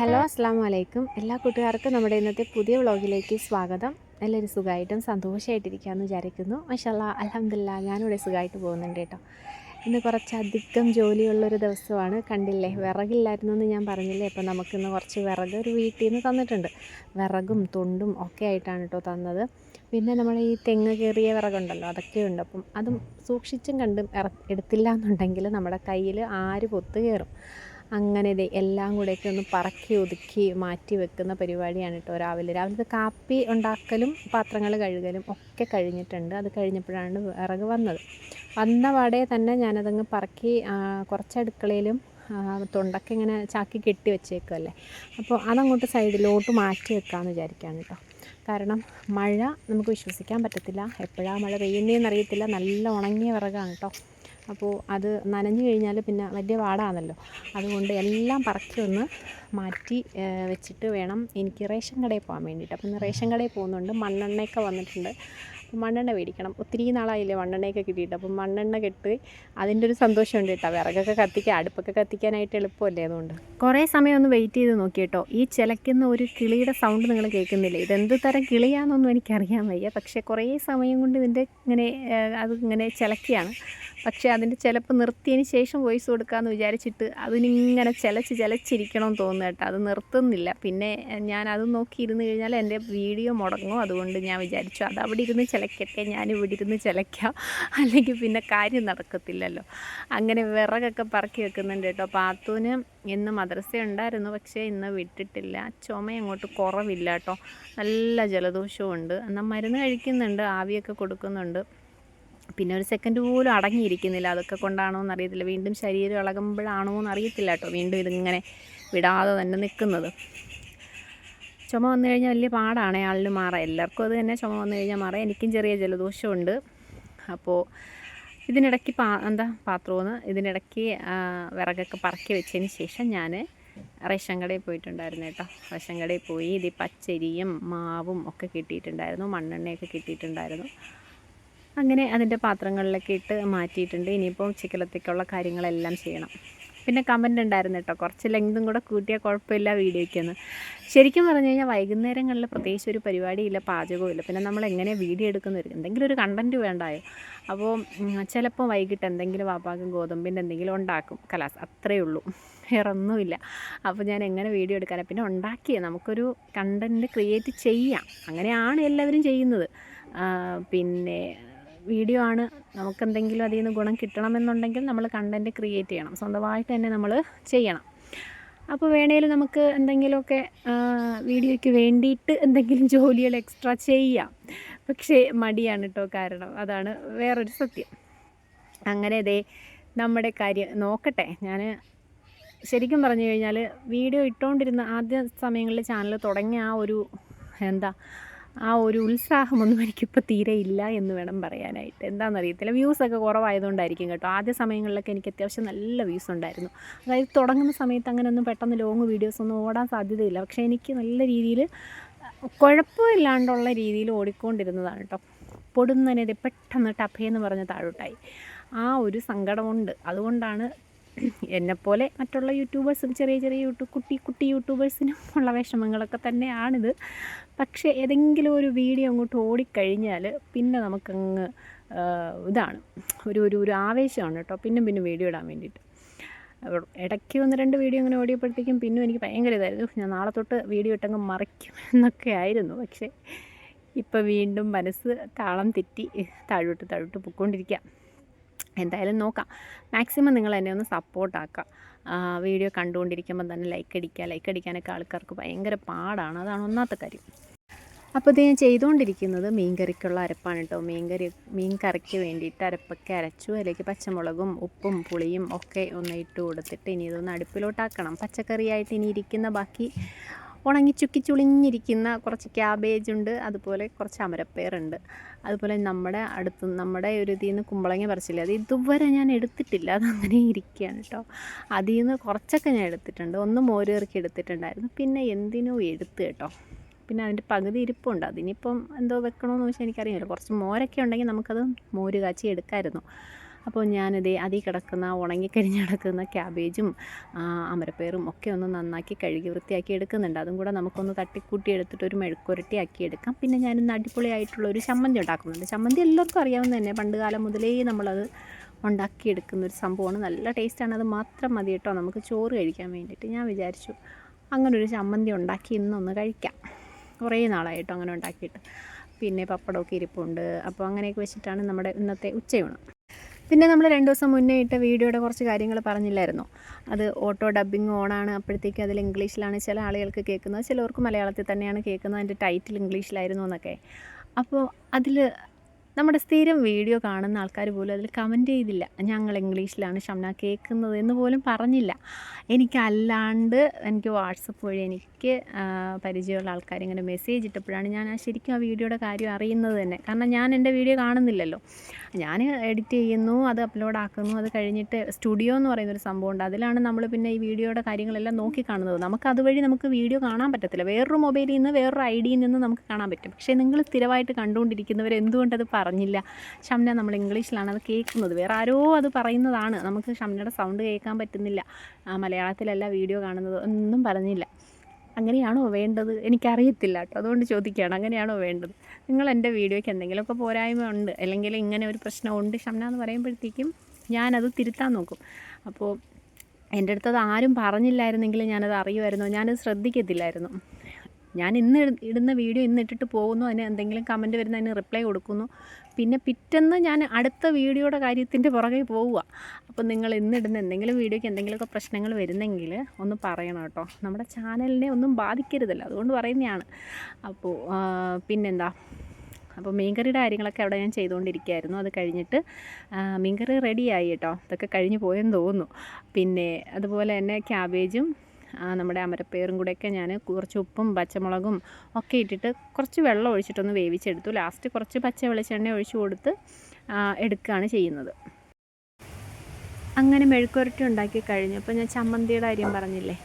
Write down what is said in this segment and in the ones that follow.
Hello അസ്സാം വലൈക്കും എല്ലാ കൂട്ടുകാർക്കും നമ്മുടെ ഇന്നത്തെ പുതിയ വ്ളോഗിലേക്ക് സ്വാഗതം. എല്ലാവരും സുഖമായിട്ടും സന്തോഷമായിട്ടിരിക്കാമെന്ന് വിചാരിക്കുന്നു. മഷാല്ല അലഹമില്ല ഞാനിവിടെ സുഖമായിട്ട് പോകുന്നുണ്ട് കേട്ടോ. ഇന്ന് കുറച്ചധികം ജോലിയുള്ളൊരു ദിവസമാണ്. കണ്ടില്ലേ വിറകില്ലായിരുന്നു എന്ന് ഞാൻ പറഞ്ഞില്ലേ? അപ്പോൾ നമുക്കിന്ന് കുറച്ച് വിറക് ഒരു വീട്ടിൽ നിന്ന് തന്നിട്ടുണ്ട്. വിറകും തൊണ്ടും ഒക്കെ ആയിട്ടാണ് കേട്ടോ തന്നത്. പിന്നെ നമ്മൾ ഈ തെങ്ങ് കയറിയ വിറകുണ്ടല്ലോ അതൊക്കെയുണ്ട് അപ്പം അതും സൂക്ഷിച്ചും കണ്ടും എടുത്തില്ല എന്നുണ്ടെങ്കിൽ നമ്മുടെ കയ്യിൽ ആര് പൊത്ത് കയറും. അങ്ങനെ എല്ലാം കൂടെയൊക്കെ ഒന്ന് പറക്കി ഒതുക്കി മാറ്റി വെക്കുന്ന പരിപാടിയാണ് കേട്ടോ രാവിലെ. രാവിലത്തെ കാപ്പി ഉണ്ടാക്കലും പാത്രങ്ങൾ കഴുകലും ഒക്കെ കഴിഞ്ഞിട്ടുണ്ട്. അത് കഴിഞ്ഞപ്പോഴാണ് വിറക് വന്നത്. വന്ന പാടെ തന്നെ ഞാനതങ്ങ് പറക്കി കുറച്ച് അടുക്കളയിലും തൊണ്ടൊക്കെ ഇങ്ങനെ ചാക്കി കെട്ടി വെച്ചേക്കുമല്ലേ അപ്പോൾ അതങ്ങോട്ട് സൈഡിലോട്ട് മാറ്റി വെക്കാമെന്ന് വിചാരിക്കുകയാണ് കേട്ടോ. കാരണം മഴ നമുക്ക് വിശ്വസിക്കാൻ പറ്റത്തില്ല. എപ്പോഴാണ് മഴ പെയ്യുന്നതെന്ന് അറിയത്തില്ല. നല്ല ഉണങ്ങിയ വിറകാണ് കേട്ടോ. അപ്പോൾ അത് നനഞ്ഞു കഴിഞ്ഞാൽ പിന്നെ വലിയ പാടാണല്ലോ അതുകൊണ്ട് എല്ലാം പറക്കി ഒന്ന് മാറ്റി വെച്ചിട്ട് വേണം എനിക്ക് റേഷൻ കടയിൽ പോകാൻ വേണ്ടിയിട്ട്. അപ്പം ഇന്ന് റേഷൻ കടയിൽ പോകുന്നുണ്ട്. മണ്ണെണ്ണയൊക്കെ വന്നിട്ടുണ്ട്. അപ്പം മണ്ണെണ്ണ മേടിക്കണം. ഒത്തിരി നാളായില്ലേ മണ്ണെണ്ണയൊക്കെ കിട്ടിയിട്ട്. അപ്പം മണ്ണെണ്ണ കെട്ട് അതിന്റെ ഒരു സന്തോഷമുണ്ട് കേട്ടോ. വിറകൊക്കെ കത്തിക്കാൻ അടുപ്പൊക്കെ കത്തിക്കാനായിട്ട് എളുപ്പമല്ലേ അതുകൊണ്ട്. കുറേ സമയം ഒന്ന് വെയിറ്റ് ചെയ്ത് നോക്കി കേട്ടോ. ഈ ചിലക്കുന്ന ഒരു കിളിയുടെ സൗണ്ട് നിങ്ങൾ കേൾക്കുന്നില്ലേ? ഇതെന്ത് തരം കിളിയാണെന്നൊന്നും എനിക്കറിയാൻ വയ്യ. പക്ഷേ കുറേ സമയം കൊണ്ട് ഇതിന്റെ ഇങ്ങനെ അത് ഇങ്ങനെ ചിലക്കുകയാണ് പക്ഷേ അതിന്റെ ചിലപ്പോൾ നിർത്തിയതിന് ശേഷം വോയിസ് കൊടുക്കാമെന്ന് വിചാരിച്ചിട്ട് അതിനിങ്ങനെ ചിലച്ച് ചിലച്ചിരിക്കണമെന്ന് തോന്നുന്നു കേട്ടോ. അത് നിർത്തുന്നില്ല. പിന്നെ ഞാൻ അത് നോക്കി ഇരുന്ന് കഴിഞ്ഞാൽ എന്റെ വീഡിയോ മുടങ്ങും. അതുകൊണ്ട് ഞാൻ വിചാരിച്ചു അത് അവിടെ ഇരുന്ന് ചിലക്കട്ടെ ഞാൻ ഇവിടെ ഇരുന്ന് ചിലക്കാം അല്ലെങ്കിൽ പിന്നെ കാര്യം നടക്കത്തില്ലല്ലോ. അങ്ങനെ വിറകൊക്കെ പറക്കി വെക്കുന്നുണ്ട് കേട്ടോ. പാത്തൂന് ഇന്ന് മദ്രസ ഉണ്ടായിരുന്നു. പക്ഷേ ഇന്ന് വിട്ടിട്ടില്ല. ചുമ അങ്ങോട്ട് കുറവില്ല കേട്ടോ. നല്ല ജലദോഷവും ഉണ്ട് എന്നാൽ മരുന്ന് കഴിക്കുന്നുണ്ട്. ആവിയൊക്കെ കൊടുക്കുന്നുണ്ട്. പിന്നെ ഒരു സെക്കൻഡ് പോലും അടങ്ങിയിരിക്കുന്നില്ല. അതൊക്കെ കൊണ്ടാണോ എന്ന് എന്നറിയത്തില്ല. വീണ്ടും ശരീരം ഇളകുമ്പോഴാണോ എന്നറിയത്തില്ല കേട്ടോ. വീണ്ടും ഇതിങ്ങനെ വിടാതെ തന്നെ നിൽക്കുന്നത്. ചുമ വന്നു കഴിഞ്ഞാൽ വലിയ പാടാണ് ആളിന് മാറാൻ. എല്ലാവർക്കും അത് തന്നെ ചുമ വന്നു കഴിഞ്ഞാൽ മാറാം എനിക്കും ചെറിയ ജലദോഷമുണ്ട്. അപ്പോൾ ഇതിനിടയ്ക്ക് പാ എന്താ പാത്രമെന്ന് ഇതിനിടയ്ക്ക് വിറകൊക്കെ പറക്കി വെച്ചതിന് ശേഷം ഞാൻ റേഷൻ കടയിൽ പോയിട്ടുണ്ടായിരുന്നു കേട്ടോ. റേഷൻ കടയിൽ പോയി ഇത് പച്ചരിയും മാവും ഒക്കെ കിട്ടിയിട്ടുണ്ടായിരുന്നു. മണ്ണെണ്ണയൊക്കെ കിട്ടിയിട്ടുണ്ടായിരുന്നു. അങ്ങനെ അതിന്റെ പാത്രങ്ങളിലൊക്കെ ഇട്ട് മാറ്റിയിട്ടുണ്ട്. ഇനിയിപ്പോൾ ചിക്കലത്തേക്കുള്ള കാര്യങ്ങളെല്ലാം ചെയ്യണം. പിന്നെ കമന്റ് ഉണ്ടായിരുന്നു കേട്ടോ. കുറച്ച് ലെങ്തും കൂടെ കൂട്ടിയാൽ കുഴപ്പമില്ല വീഡിയോയ്ക്കൊന്ന് ശരിക്കും പറഞ്ഞു കഴിഞ്ഞാൽ വൈകുന്നേരങ്ങളിൽ പ്രത്യേകിച്ച് ഒരു പരിപാടിയില്ല പാചകവും ഇല്ല. പിന്നെ നമ്മൾ എങ്ങനെ വീഡിയോ എടുക്കുന്ന എന്തെങ്കിലും ഒരു കണ്ടന്റ് വേണ്ടായോ? അപ്പോൾ ചിലപ്പോൾ വൈകിട്ട് എന്തെങ്കിലും വാപ്പാക്കും ഗോതമ്പിന്റെ എന്തെങ്കിലും ഉണ്ടാക്കും. കലാസ് അത്രയേ ഉള്ളൂ. വേറെ ഒന്നുമില്ല. അപ്പോൾ ഞാൻ എങ്ങനെ വീഡിയോ എടുക്കാനാണ് പിന്നെ ഉണ്ടാക്കിയ. നമുക്കൊരു കണ്ടന്റ് ക്രിയേറ്റ് ചെയ്യാം. അങ്ങനെയാണ് എല്ലാവരും ചെയ്യുന്നത്. പിന്നെ വീഡിയോ ആണ്. നമുക്കെന്തെങ്കിലും അതിൽ നിന്ന് ഗുണം കിട്ടണമെന്നുണ്ടെങ്കിൽ നമ്മൾ കണ്ടന്റ് ക്രിയേറ്റ് ചെയ്യണം. സ്വന്തമായിട്ട് തന്നെ നമ്മൾ ചെയ്യണം. അപ്പോൾ വേണേൽ നമുക്ക് എന്തെങ്കിലുമൊക്കെ വീഡിയോയ്ക്ക് വേണ്ടിയിട്ട് എന്തെങ്കിലും ജോലികൾ എക്സ്ട്രാ ചെയ്യാം. പക്ഷേ മടിയാണ് കേട്ടോ കാരണം. അതാണ് വേറൊരു സത്യം. അങ്ങനെ ദേ നമ്മുടെ കാര്യം നോക്കട്ടെ. ഞാൻ ശരിക്കും പറഞ്ഞു കഴിഞ്ഞാൽ വീഡിയോ ഇട്ടുകൊണ്ടിരുന്ന ആദ്യ സമയങ്ങളിൽ ചാനൽ തുടങ്ങിയ ആ ഒരു എന്താ ആ ഒരു ഉത്സാഹമൊന്നും എനിക്കിപ്പോൾ തീരെ ഇല്ല എന്ന് വേണം പറയാനായിട്ട്. എന്താണെന്നറിയത്തില്ല വ്യൂസൊക്കെ കുറവായതുകൊണ്ടായിരിക്കും കേട്ടോ. ആദ്യ സമയങ്ങളിലൊക്കെ എനിക്ക് അത്യാവശ്യം നല്ല വ്യൂസ് ഉണ്ടായിരുന്നു. അതായത് തുടങ്ങുന്ന സമയത്ത് അങ്ങനെയൊന്നും പെട്ടെന്ന് ലോങ് വീഡിയോസ് ഒന്നും ഓടാൻ സാധ്യതയില്ല. പക്ഷേ എനിക്ക് നല്ല രീതിയിൽ കുഴപ്പമില്ലാണ്ടുള്ള രീതിയിൽ ഓടിക്കൊണ്ടിരുന്നതാണ് കേട്ടോ. പൊടുന്നനെ പെട്ടെന്ന് ടഫേന്ന് പറഞ്ഞ് താഴോട്ടായി. ആ ഒരു സങ്കടമുണ്ട്. അതുകൊണ്ടാണ് എന്നെപ്പോലെ മറ്റുള്ള യൂട്യൂബേഴ്സും ചെറിയ ചെറിയ യൂട്യൂബ് കുട്ടി കുട്ടി യൂട്യൂബേഴ്സിനും ഉള്ള വിഷമങ്ങളൊക്കെ തന്നെയാണിത്. പക്ഷേ ഏതെങ്കിലും ഒരു വീഡിയോ അങ്ങോട്ട് ഓടിക്കഴിഞ്ഞാൽ പിന്നെ നമുക്കങ്ങ് ഇതാണ്. ഒരു ഒരു ഒരു ആവേശമാണ് കേട്ടോ. പിന്നെ പിന്നെ വീഡിയോ ഇടാൻ വേണ്ടിയിട്ട്. ഇടയ്ക്ക് ഒന്ന് രണ്ട് വീഡിയോ അങ്ങനെ ഓടിയപ്പോഴത്തേക്കും പിന്നും എനിക്ക് ഭയങ്കര ഇതായിരുന്നു. ഞാൻ നാളെ തൊട്ട് വീഡിയോ ഇട്ടങ്ങ് മറിക്കും എന്നൊക്കെ ആയിരുന്നു. പക്ഷേ ഇപ്പോൾ വീണ്ടും മനസ്സ് താളം തെറ്റി താഴോട്ട് താഴോട്ട് പൊയ്ക്കൊണ്ടിരിക്കുക. എന്തായാലും നോക്കാം. മാക്സിമം നിങ്ങൾ എന്നെ ഒന്ന് സപ്പോർട്ടാക്കുക വീഡിയോ കണ്ടുകൊണ്ടിരിക്കുമ്പോൾ തന്നെ ലൈക്ക് അടിക്കുക. ലൈക്ക് അടിക്കാനൊക്കെ ആൾക്കാർക്ക് ഭയങ്കര പാടാണ്. അതാണ് ഒന്നാമത്തെ കാര്യം. അപ്പോൾ ഇത് ഞാൻ ചെയ്തുകൊണ്ടിരിക്കുന്നത് മീൻകറിക്കുള്ള അരപ്പാണ് കേട്ടോ മീൻകറി മീൻ കറിക്ക് വേണ്ടിയിട്ട് അരപ്പൊക്കെ അരച്ചു. അതിലേക്ക് പച്ചമുളകും ഉപ്പും പുളിയും ഒക്കെ ഒന്ന് ഇട്ട് കൊടുത്തിട്ട് ഇനി ഇതൊന്ന് അടുപ്പിലോട്ടാക്കണം. പച്ചക്കറിയായിട്ട് ഇനി ഇരിക്കുന്ന ബാക്കി ഉണങ്ങി ചുക്കി ചുളിഞ്ഞിരിക്കുന്ന കുറച്ച് ക്യാബേജ് ഉണ്ട്. അതുപോലെ കുറച്ച് അമരപ്പയറുണ്ട്. അതുപോലെ നമ്മുടെ അടുത്ത് നമ്മുടെ ഒരു ഇതിൽ നിന്ന് കുമ്പളങ്ങ പറിച്ചില്ല അത് ഇതുവരെ ഞാൻ എടുത്തിട്ടില്ല. അതങ്ങനെ ഇരിക്കുകയാണ് കേട്ടോ. അതിൽ നിന്ന് കുറച്ചൊക്കെ ഞാൻ എടുത്തിട്ടുണ്ട്. ഒന്ന് മോര് കറിക്ക് എടുത്തിട്ടുണ്ടായിരുന്നു. പിന്നെ എന്തിനോ എടുത്ത് കേട്ടോ. പിന്നെ അതിന്റെ പകുതി ഇരിപ്പുണ്ട്. അതിനിപ്പം എന്തോ വെക്കണമെന്ന് വെച്ചാൽ എനിക്കറിയില്ല. കുറച്ച് മോരൊക്കെ ഉണ്ടെങ്കിൽ നമുക്കത് മോര് കാച്ചി എടുക്കാമായിരുന്നു അപ്പോൾ ഞാനിതേ അതിൽ കിടക്കുന്ന ഉണങ്ങിക്കരിഞ്ഞ് കിടക്കുന്ന ക്യാബേജും അമരപ്പയറും ഒക്കെ ഒന്ന് നന്നാക്കി കഴുകി വൃത്തിയാക്കി എടുക്കുന്നുണ്ട്. അതും കൂടെ നമുക്കൊന്ന് തട്ടിക്കൂട്ടി എടുത്തിട്ട് ഒരു മെഴുക്കുരട്ടി ആക്കി എടുക്കാം. പിന്നെ ഞാനിന്ന് അടിപൊളിയായിട്ടുള്ള ഒരു ചമ്മന്തി ഉണ്ടാക്കുന്നുണ്ട്. ചമ്മന്തി എല്ലാവർക്കും അറിയാവുന്ന തന്നെ. പണ്ട് കാലം മുതലേ നമ്മളത് ഉണ്ടാക്കിയെടുക്കുന്ന ഒരു സംഭവമാണ്. നല്ല ടേസ്റ്റാണ്. അത് മാത്രം മതി കേട്ടോ. നമുക്ക് ചോറ് കഴിക്കാൻ വേണ്ടിയിട്ട്. ഞാൻ വിചാരിച്ചു അങ്ങനെ ഒരു ചമ്മന്തി ഉണ്ടാക്കി ഇന്നൊന്ന് കഴിക്കാം. കുറേ നാളായിട്ടോ അങ്ങനെ ഉണ്ടാക്കിയിട്ട്. പിന്നെ പപ്പടമൊക്കെ ഇരിപ്പുണ്ട്. അപ്പോൾ അങ്ങനെയൊക്കെ വെച്ചിട്ടാണ് നമ്മുടെ ഇന്നത്തെ ഉച്ചയൂണ്. പിന്നെ നമ്മൾ രണ്ട് ദിവസം മുന്നേ ഇട്ട വീഡിയോയുടെ കുറച്ച് കാര്യങ്ങൾ പറഞ്ഞില്ലായിരുന്നു. അത് ഓട്ടോ ഡബ്ബിങ് ഓണാണ് അപ്പോഴത്തേക്ക് അതിൽ ഇംഗ്ലീഷിലാണ് ചില ആളുകൾക്ക് കേൾക്കുന്നത്. ചിലവർക്ക് മലയാളത്തിൽ തന്നെയാണ് കേൾക്കുന്നത്. അതിന്റെ ടൈറ്റിൽ ഇംഗ്ലീഷിലായിരുന്നു എന്നൊക്കെ. അപ്പോൾ അതിൽ നമ്മുടെ സ്ഥിരം വീഡിയോ കാണുന്ന ആൾക്കാർ പോലും അതിൽ കമന്റ് ചെയ്തില്ല. ഞങ്ങൾ ഇംഗ്ലീഷിലാണ് ഷംന കേൾക്കുന്നത് എന്ന് പോലും പറഞ്ഞില്ല. എനിക്കല്ലാണ്ട് എനിക്ക് വാട്സപ്പ് വഴി എനിക്ക് പരിചയമുള്ള ആൾക്കാർ ഇങ്ങനെ മെസ്സേജ് ഇട്ടപ്പോഴാണ് ഞാൻ ആ ശരിക്കും ആ വീഡിയോയുടെ കാര്യം അറിയുന്നത് തന്നെ. കാരണം ഞാൻ എന്റെ വീഡിയോ കാണുന്നില്ലല്ലോ. ഞാൻ എഡിറ്റ് ചെയ്യുന്നു അത് അപ്ലോഡ് ആക്കുന്നു അത് കഴിഞ്ഞിട്ട് സ്റ്റുഡിയോ എന്ന് പറയുന്ന പറയുന്നൊരു സംഭവമുണ്ട്. അതിലാണ് നമ്മൾ പിന്നെ ഈ വീഡിയോയുടെ കാര്യങ്ങളെല്ലാം നോക്കി കാണുന്നത്. നമുക്ക് അതുവഴി നമുക്ക് വീഡിയോ കാണാൻ പറ്റത്തില്ല. വേറൊരു മൊബൈലിൽ നിന്ന് വേറൊരു ഐഡിയിൽ ഡിയിൽ നിന്ന് നമുക്ക് കാണാൻ പറ്റും. പക്ഷേ നിങ്ങൾ സ്ഥിരമായിട്ട് കണ്ടുകൊണ്ടിരിക്കുന്നവർ എന്തുകൊണ്ടത് പറഞ്ഞില്ല? ഷംന നമ്മൾ ഇംഗ്ലീഷിലാണ് അത് കേൾക്കുന്നത്. വേറെ ആരോ അത് പറയുന്നതാണ്. നമുക്ക് ഷംനയുടെ സൗണ്ട് കേൾക്കാൻ പറ്റുന്നില്ല. മലയാളത്തിലല്ല വീഡിയോ കാണുന്നത് ഒന്നും പറഞ്ഞില്ല. അങ്ങനെയാണോ വേണ്ടത്? എനിക്കറിയത്തില്ല കേട്ടോ അതുകൊണ്ട് ചോദിക്കുകയാണ് അങ്ങനെയാണോ വേണ്ടത്? നിങ്ങൾ എന്റെ വീഡിയോയ്ക്ക് എന്തെങ്കിലുമൊക്കെ പോരായ്മ ഉണ്ട് അല്ലെങ്കിൽ ഇങ്ങനെ ഒരു പ്രശ്നമുണ്ട് ഷംന എന്ന് പറയുമ്പോഴത്തേക്കും ഞാനത് തിരുത്താൻ നോക്കും. അപ്പോൾ എന്റെ അടുത്തത് ആരും പറഞ്ഞില്ലായിരുന്നെങ്കിൽ ഞാനത് അറിയുമായിരുന്നു? ഞാനത് ശ്രദ്ധിക്കത്തില്ലായിരുന്നു. ഞാൻ ഇന്ന് ഇടുന്ന വീഡിയോ ഇന്ന് ഇട്ടിട്ട് പോകുന്നു അതിന് എന്തെങ്കിലും കമന്റ് വരുന്നതിന് റിപ്ലൈ കൊടുക്കുന്നു. പിന്നെ പിറ്റെന്ന് ഞാൻ അടുത്ത വീഡിയോയുടെ കാര്യത്തിന്റെ പുറകെ പോവുക. അപ്പോൾ നിങ്ങൾ ഇന്ന് ഇടുന്ന എന്തെങ്കിലും വീഡിയോയ്ക്ക് എന്തെങ്കിലുമൊക്കെ പ്രശ്നങ്ങൾ വരുന്നെങ്കിൽ ഒന്ന് പറയണം കേട്ടോ. നമ്മുടെ ചാനലിനെ ഒന്നും ബാധിക്കരുതല്ലോ അതുകൊണ്ട് പറയുന്നതാണ്. അപ്പോൾ പിന്നെന്താ? അപ്പോൾ മീൻകറിയുടെ കാര്യങ്ങളൊക്കെ അവിടെ ഞാൻ ചെയ്തുകൊണ്ടിരിക്കുകയായിരുന്നു. അത് കഴിഞ്ഞിട്ട് മീൻകറി റെഡിയായി കേട്ടോ. ഇതൊക്കെ കഴിഞ്ഞ് പോയെന്ന് തോന്നുന്നു. പിന്നെ അതുപോലെ തന്നെ ക്യാബേജും ആ, നമ്മുടെ അമരപ്പയറും കൂടെയൊക്കെ ഞാൻ കുറച്ച് ഉപ്പും പച്ചമുളകും ഒക്കെ ഇട്ടിട്ട് കുറച്ച് വെള്ളം ഒഴിച്ചിട്ടൊന്ന് വേവിച്ചെടുത്തു. ലാസ്റ്റ് കുറച്ച് പച്ച വെളിച്ചെണ്ണ ഒഴിച്ചു കൊടുത്ത് എടുക്കുകയാണ് ചെയ്യുന്നത്. അങ്ങനെ മെഴുക്കുരട്ടി ഉണ്ടാക്കി കഴിഞ്ഞപ്പോൾ ഞാൻ ചമ്മന്തിയുടെ കാര്യം പറഞ്ഞില്ലേ?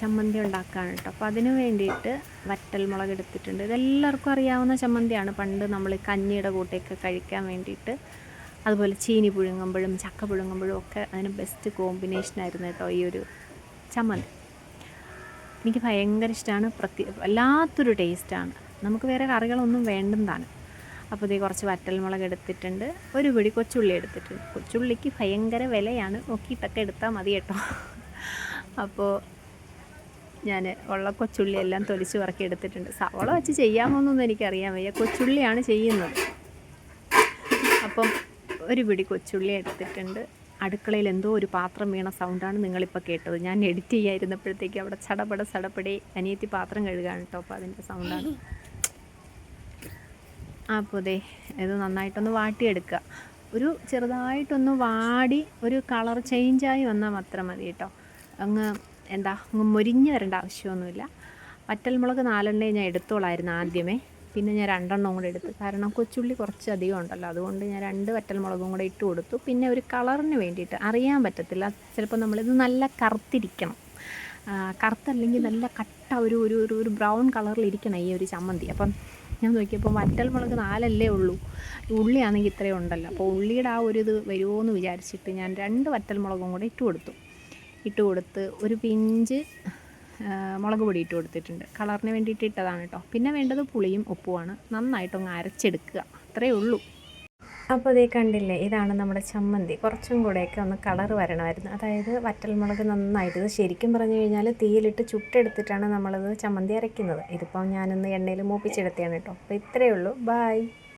ചമ്മന്തി ഉണ്ടാക്കാൻ കേട്ടോ അപ്പോൾ അതിന് വേണ്ടിയിട്ട് വറ്റൽ മുളക് എടുത്തിട്ടുണ്ട്. ഇതെല്ലാവർക്കും അറിയാവുന്ന ചമ്മന്തിയാണ്. പണ്ട് നമ്മൾ കഞ്ഞിയുടെ കൂട്ടയൊക്കെ കഴിക്കാൻ വേണ്ടിയിട്ട് അതുപോലെ ചീനി പുഴുങ്ങുമ്പോഴും ചക്ക പുഴുങ്ങുമ്പോഴും ഒക്കെ അതിന് ബെസ്റ്റ് കോമ്പിനേഷനായിരുന്നു കേട്ടോ ഈ ഒരു ചമ്മന്തി. എനിക്ക് ഭയങ്കര ഇഷ്ടമാണ് പ്രത്യേക വല്ലാത്തൊരു ടേസ്റ്റാണ്. നമുക്ക് വേറെ കറികളൊന്നും വേണ്ടതാണ് അപ്പോൾ ഇതേ കുറച്ച് വറ്റൽമുളക് എടുത്തിട്ടുണ്ട്. ഒരു പിടി കൊച്ചുള്ളി എടുത്തിട്ടുണ്ട്. കൊച്ചുള്ളിക്ക് ഭയങ്കര വിലയാണ്. നോക്കിയിട്ടൊക്കെ എടുത്താൽ മതി കേട്ടോ. അപ്പോൾ ഞാൻ ഉള്ള കൊച്ചുള്ളി എല്ലാം തൊലിച്ച് പറക്കി എടുത്തിട്ടുണ്ട്. സവള വെച്ച് ചെയ്യാമോന്നൊന്നും എനിക്കറിയാൻ വയ്യ. കൊച്ചുള്ളിയാണ് ചെയ്യുന്നത്. അപ്പം ഒരു പിടി കൊച്ചുള്ളി എടുത്തിട്ടുണ്ട്. അടുക്കളയിൽ എന്തോ ഒരു പാത്രം വീണ സൗണ്ടാണ് നിങ്ങളിപ്പോൾ കേട്ടത്. ഞാൻ എഡിറ്റ് ചെയ്യാതിരുന്നപ്പോഴത്തേക്ക് അവിടെ ചടപട ചടപടി അനിയത്തി പാത്രം കഴുകാണ് കേട്ടോ അപ്പോൾ അതിന്റെ സൗണ്ടാണ് അപ്പോൾ ദേ ഇത് നന്നായിട്ടൊന്ന് വാട്ടിയെടുക്കുക ഒരു ചെറുതായിട്ടൊന്ന് വാടി ഒരു കളർ ചേഞ്ചായി വന്നാൽ മാത്രം മതി കേട്ടോ അങ്ങ് എന്താ അങ്ങ് മുരിഞ്ഞ് വരേണ്ട ആവശ്യമൊന്നുമില്ല. വറ്റൽമുളക് നാലെണ്ണേ ഞാൻ എടുത്തോളായിരുന്നു ആദ്യമേ. പിന്നെ ഞാൻ രണ്ടെണ്ണം കൂടെ എടുത്തു. കാരണം കൊച്ചുള്ളി കുറച്ച് അധികം ഉണ്ടല്ലോ. അതുകൊണ്ട് ഞാൻ രണ്ട് വറ്റൽമുളകും കൂടെ ഇട്ട് കൊടുത്തു. പിന്നെ ഒരു കളറിന് വേണ്ടിയിട്ട് അറിയാൻ പറ്റത്തില്ല. ചിലപ്പോൾ നമ്മളിത് നല്ല കറുത്തിരിക്കണം. കറുത്തല്ലെങ്കിൽ നല്ല കട്ട ഒരു ഒരു ഒരു ബ്രൗൺ കളറിലിരിക്കണം ഈ ഒരു ചമ്മന്തി. അപ്പം ഞാൻ നോക്കിയപ്പോൾ വറ്റൽ മുളക് നാലല്ലേ ഉള്ളൂ. ഉള്ളിയാണെങ്കിൽ ഇത്രയും ഉണ്ടല്ലോ. അപ്പോൾ ഉള്ളിയുടെ ആ ഒരു ഇത് വരുമോ എന്ന് വിചാരിച്ചിട്ട് ഞാൻ രണ്ട് വറ്റൽ മുളകും കൂടെ ഇട്ട് കൊടുത്തു. ഇട്ട് കൊടുത്ത് ഒരു പിഞ്ച് മുളക് പൊടി ഇട്ട് കൊടുത്തിട്ടുണ്ട്. കളറിന് വേണ്ടിയിട്ട് ഇട്ടതാണ് കേട്ടോ പിന്നെ വേണ്ടത് പുളിയും ഉപ്പുമാണ്. നന്നായിട്ടൊന്ന് അരച്ചെടുക്കുക. അത്രയേ ഉള്ളൂ. അപ്പോൾ ഇതേ കണ്ടില്ലേ ഇതാണ് നമ്മുടെ ചമ്മന്തി. കുറച്ചും കൂടെയൊക്കെ ഒന്ന് കളർ വരണമായിരുന്നു. അതായത് വറ്റൽമുളക് നന്നായിട്ട്. ഇത് ശരിക്കും പറഞ്ഞു കഴിഞ്ഞാൽ തീയിലിട്ട് ചുട്ടെടുത്തിട്ടാണ് നമ്മളത് ചമ്മന്തി അരയ്ക്കുന്നത്. ഇതിപ്പോൾ ഞാനൊന്ന് എണ്ണയിൽ മൂപ്പിച്ചെടുത്തതാണ് കേട്ടോ അപ്പോൾ ഇത്രയേ ഉള്ളൂ. ബായ്